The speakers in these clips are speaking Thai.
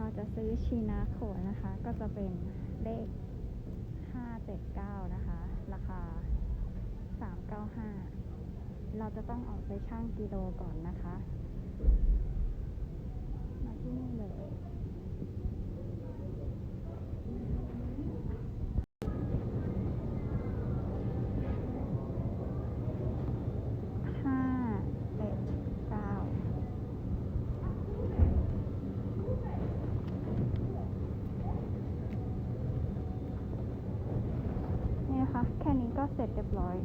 เราจะซื้อชีนาโขนนะคะ ก็จะเป็นเลข 579 นะคะ ราคา 395 เราจะต้องออกไปช่างกิโลก่อนนะคะ มาที่นี่เลย ห้าเจ็ดเก้า นะคะ แค่นี้ก็เสร็จเรียบร้อย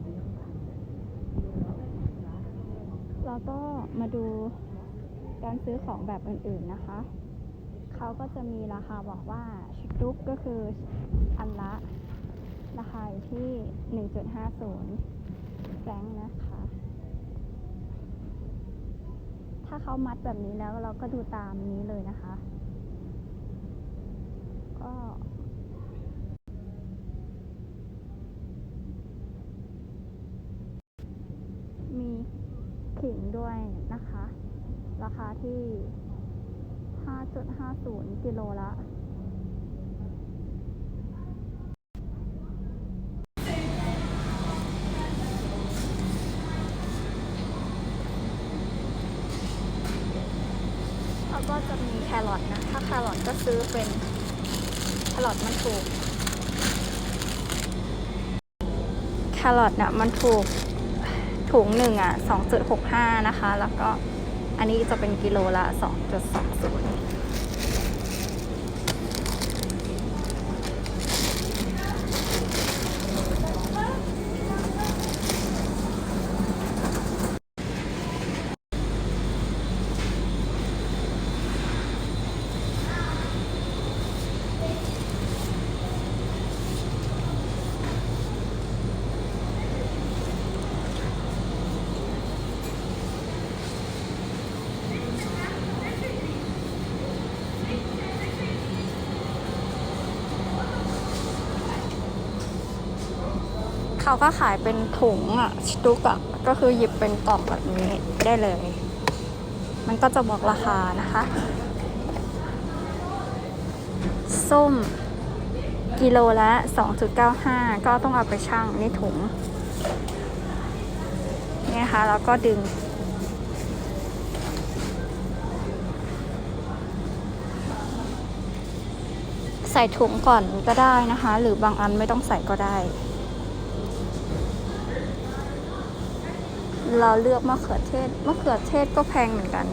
เราก็มาดูการซื้อของแบบอื่นๆนะคะ เขาก็จะมีราคาบอกว่าชุดดุกก็คืออันละ ราคาอยู่ที่ 1.50แฟงนะคะ ถ้าเขามัดแบบนี้แล้วเราก็ดูตามนี้เลยนะคะ ก็ มี ขิงด้วยนะคะ ราคาที่ 5.50 กิโลละแล้วก็จะมีแครอทนะ ถ้าแครอทก็ซื้อเป็นแครอทมันถูก แครอทเนี่ยมันถูก ถุงหนึ่งอะ 2.65 นะคะ แล้วก็อันนี้จะเป็นกิโลละ 2.20 เขาก็ขายเป็นถุงอะสตุกอะก็คือหยิบเป็นกล่องแบบนี้ได้เลย มันก็จะบอกราคานะคะ ส้มกิโลละ 2.95 ก็ต้องเอาไปชั่งในถุงเนี่ยค่ะแล้วก็ดึง ใส่ถุงก่อนก็ได้นะคะ หรือบางอันไม่ต้องใส่ก็ได้ เราเลือกมะเขือเทศมะเขือเทศก็แพงเหมือนกัน